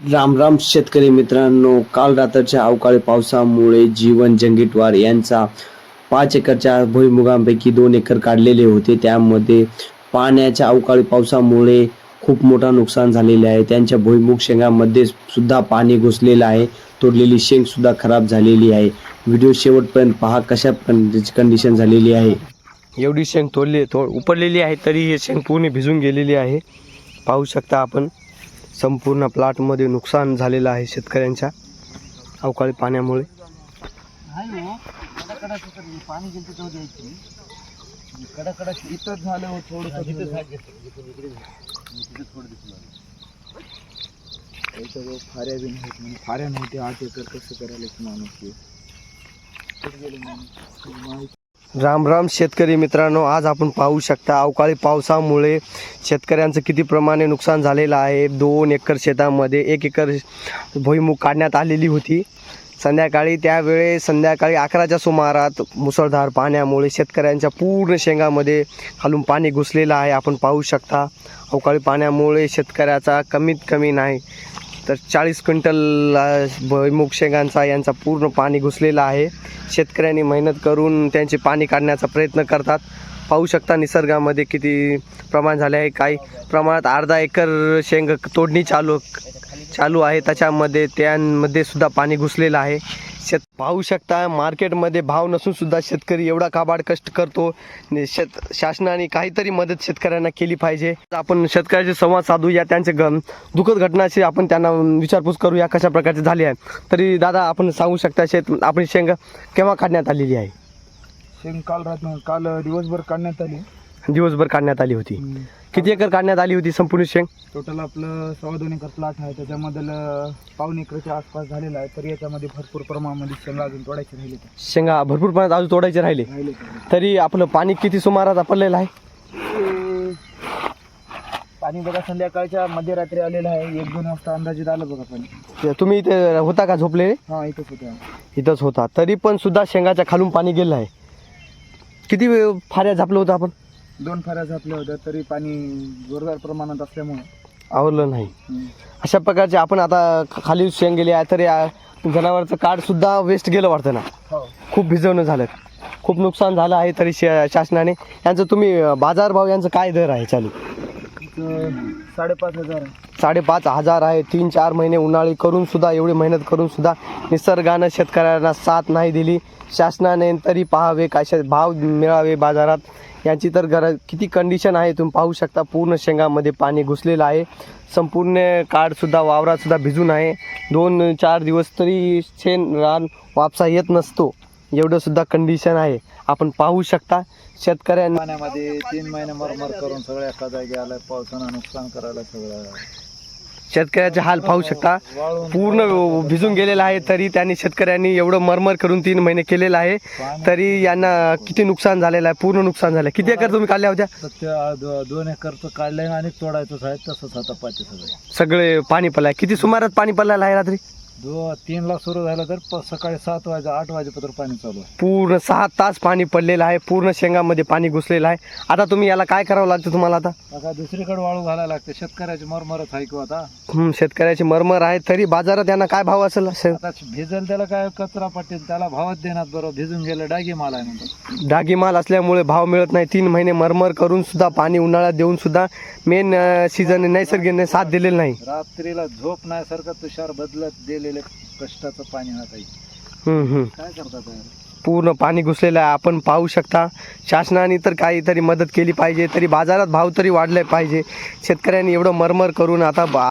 राम राम शेतकरी मित्रांनो काल रात्रीच्या अवकाळी पावसामुळे जीवन जंगीटवार यांचा पाच एकरच्या भुईमुगांपैकी दोन एकर काढलेले होते. त्यामध्ये पाण्याच्या अवकाळी पावसामुळे खूप मोठा नुकसान झालेले आहे. त्यांच्या भुईमुग शेंगामध्ये सुद्धा पाणी घुसलेलं आहे. तोडलेली शेंग सुद्धा खराब झालेली आहे. व्हिडिओ शेवटपर्यंत पहा कशा कंडिशन झालेली आहे. एवढी शेंग तोडली तो उपडलेली आहे तरी ही शेंग पूर्ण भिजून गेलेली आहे. पाहू शकता आपण. संपूर्ण प्लॉटमध्ये नुकसान झालेलं आहे शेतकऱ्यांच्या अवकाळी पाण्यामुळे. हो थोडं फाऱ्या बी नाहीत म्हणजे फाऱ्या नव्हत्या आठ एकर कसं करायला माणूस राम राम शेतकरी मित्रांनो आज आपण पाहू शकता अवकाळी पावसामुळे शेतकऱ्यांचं किती प्रमाणे नुकसान झालेलं आहे. दोन एकर शेतामध्ये एक एकर भुईमुग काढण्यात आलेली होती. संध्याकाळी त्यावेळेस संध्याकाळी अकराच्या सुमारात मुसळधार पाण्यामुळे शेतकऱ्यांच्या पूर्ण शेंगामध्ये खालून पाणी घुसलेलं आहे. आपण पाहू शकता अवकाळी पाण्यामुळे शेतकऱ्याचा कमीत कमी नाही तर चाळीस क्विंटल भुईमुग शेंगांचा यांचा पूर्ण पाणी घुसलेलं आहे. शेतकऱ्यांनी मेहनत करून त्यांचे पाणी काढण्याचा प्रयत्न करतात. पाहू शकता निसर्गामध्ये किती प्रमाण झाले आहे. काही प्रमाणात अर्धा एकर शेंग तोडणी चालू चालू आहे. त्याच्यामध्ये त्यांमध्ये सुद्धा पाणी घुसलेलं आहे. शेत पाहू शकता. मार्केटमध्ये भाव नसून सुद्धा शेतकरी एवढा काबाड कष्ट करतो. शेत शासनाने काहीतरी मदत शेतकऱ्यांना केली पाहिजे. आपण शेतकऱ्याशी संवाद साधूया त्यांचे ग दुःखद घटनाची आपण त्यांना विचारपूस करूया कशा प्रकारचे झाले आहे. तरी दादा आपण सांगू शकता शेत आपली शेंग केव्हा काढण्यात आलेली आहे? शेंग काल रात काल दिवसभर काढण्यात आली. दिवसभर काढण्यात आली होती. किती एकर काढण्यात आली होती संपूर्ण शेंग? टोटल आपलं सव्वा दोन एकर प्लॉट आहे. त्याच्यामधलं पाऊन एकरच्या आसपास झालेलं आहे. तरी याच्यामध्ये भरपूर प्रमाणामध्ये शेंगा अजून तोडायचे राहिले. शेंगा भरपूर प्रमाणात अजून तोडायचे राहिले. राहिले. तरी आपलं पाणी किती सुमारात पडलेलं आहे? पाणी बघा संध्याकाळच्या मध्यरात्री आलेलं आहे. एक दोन वाजता अंदाजित आलं बघा पाणी. ते तुम्ही इथे होता का झोपले? हा इथंच होतं. इथंच होता. तरी पण सुद्धा शेंगाच्या खालून पाणी गेलं आहे. किती वेळ फाऱ्या झापलं होतं आपण? दोन फाऱ्या झापल्या होत्या तरी पाणी जोरदार प्रमाणात असल्यामुळे. आवरलं नाही. अशा प्रकारचे आपण आता ख- खाली शेंग गेले आहे तरी आ- जनावरचं कार्ड सुद्धा वेस्ट गेलं वाटतं ना. हो. खूप भिजवणं झालं. खूप नुकसान झालं आहे तरी शा शासनाने. यांचं तुम्ही अं, बाजारभाव यांचं काय दर आहे चालू? इथं साडेपाच हजार आहे. साडेपाच हजार आहे. तीन चार महिने उन्हाळी करून सुद्धा एवढी मेहनत करून सुद्धा निसर्गानं शेतकऱ्यांना साथ नाही दिली. शासनाने तरी पाहावे कशा भाव मिळावे बाजारात. यांची तर गरज किती कंडिशन आहे तुम्ही पाहू शकता. पूर्ण शेंगामध्ये पाणी घुसलेलं आहे. संपूर्ण काळसुद्धा वावरातसुद्धा भिजून आहे. दोन चार दिवस तरी शेण रान वापसा येत नसतो. एवढंसुद्धा कंडिशन आहे. आपण पाहू शकता. शेतकऱ्यांना पाण्यामध्ये तीन महिने मरमर करून सगळ्या एका जागी आल्या. पावसानं नुकसान करायला सगळं. शेतकऱ्याचे हाल पाहू शकता. पूर्ण भिजून गेलेला आहे तरी त्यांनी शेतकऱ्यांनी एवढं मरमर करून तीन महिने केलेलं आहे तरी यांना किती नुकसान झालेलं आहे पूर्ण नुकसान झालं किती एकर तुम्ही काढल्या होत्या? दोन एकरचं काढलंय आणि तोडायचंच आहे तसंच आता पाहिजे सगळं. सगळे पाणी पडलाय किती सुमारात पाणी पडलेलं आहे रात्री? दो तीनला सुरू झालं तर प- सकाळी सात वाजे आठ वाजेपर्यंत पाणी चालू आहे. पूर्ण सहा तास पाणी पडलेलं आहे पूर्ण शेंगामध्ये पाणी घुसलेलं आहे. आता तुम्ही याला काय करावं लागतं तुम्हाला आता? आता दुसरीकडे वाळू घालायला लागते. शेतकऱ्याची मरमरच आहे किंवा आता. हं, शेतकऱ्याची मरमर आहे तरी बाजारात यांना काय भाव असेल असेल? आता भिजल त्याला काय कचरा पट्टील त्याला भावच देणार बरोबर. भिजून गेलं डागी माल आहे नंतर डागी माल असल्यामुळे भाव मिळत नाही. तीन महिने मरमर करून सुद्धा पाणी उन्हाळ्यात देऊन सुद्धा मेन सीझन नैसर्गिक साथ दिलेलं नाही. रात्रीला झोप नाही सारखं तुषार बदलत कष्टाचं पाणी. काय करतात? पूर्ण पाणी घुसलेलं आहे आपण पाहू शकता शासनाने तर काहीतरी मदत केली पाहिजे तरी बाजारात भाव तरी वाढले पाहिजे शेतकऱ्यांनी एवढं मरमर करून आता बा